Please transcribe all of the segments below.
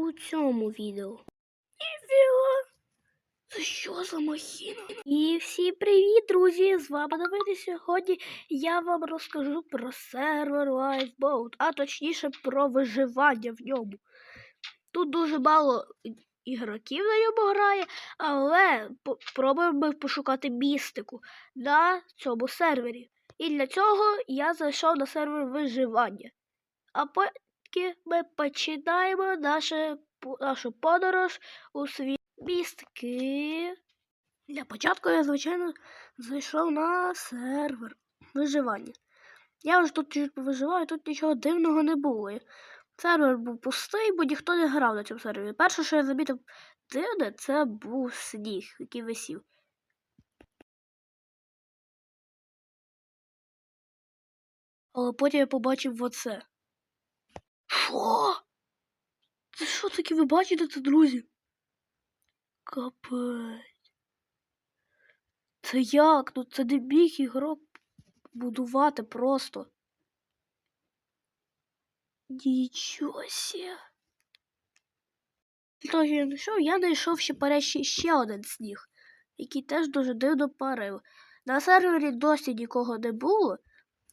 у цьому відео. Ніфіга! Це що за махіна? І всі привіт, друзі! З вами Давид, сьогодні я вам розкажу про сервер Lifeboat, а точніше про виживання в ньому. Тут дуже мало ігроків на ньому грає, але по- пробуємо пошукати містику на цьому сервері. І для цього я зайшов на сервер виживання. А поки ми починаємо наше, нашу подорож у світ містки. Для початку я, звичайно, зайшов на сервер виживання. Я вже тут виживаю, тут нічого дивного не було. Сервер був пустий, бо ніхто не грав на цьому сервері. Перше, що я замітив дивне, це був сніг, який висів. Але потім я побачив оце. Що? Це що таке ви бачите це, друзі? Капець. Це як? Ну це не біг ігрок будувати просто. Нічого сє. Того я знайшов, я знайшов ще парящий ще один сніг, який теж дуже дивно парив. На сервері досі нікого не було.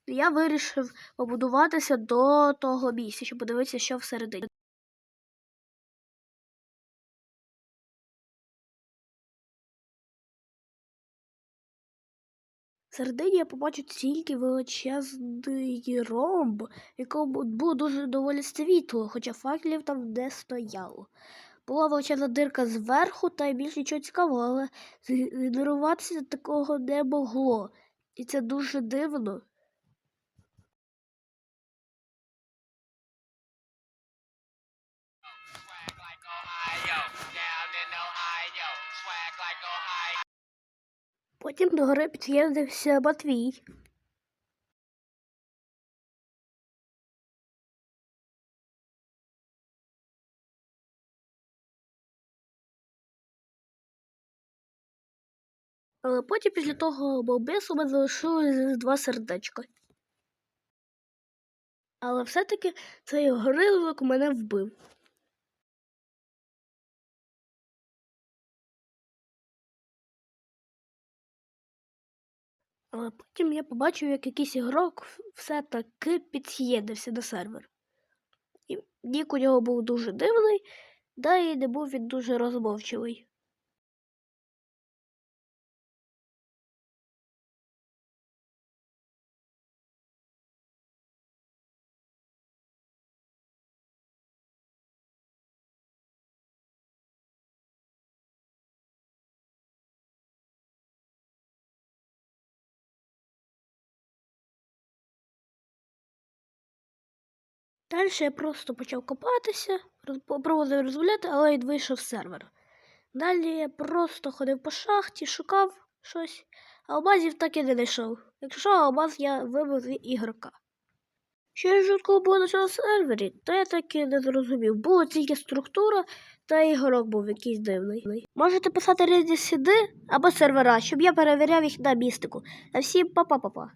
Я вирішив побудуватися до того місця, щоб подивитися, що всередині. Всередині я побачив тільки величезний ромб, в якому було дуже доволі світло, хоча факелів там не стояло. Була величезна дирка зверху, та й більш нічого цікавого, але згенеруватися такого не могло. І це дуже дивно. Потім до гори під'єднався Матвій. Але потім після того бомбису ми залишилось два сердечка. Але все-таки цей горилок мене вбив. Але потім я побачив, як якийсь ігрок все-таки під'єднався до сервер. І нік у нього був дуже дивний, да і не був він дуже розмовчивий. Далі я просто почав копатися, проводив розгуляти, але й вийшов сервер. Далі я просто ходив по шахті, шукав щось, а алмазів так і не знайшов. Якщо алмаз я вибив з ігрока. Що ж жуткого було на цьому сервері, то я так і не зрозумів. Була тільки структура, та ігрок був якийсь дивний. Можете писати різні сіди або сервера, щоб я перевіряв їх на містику. А всім па-па-па-па.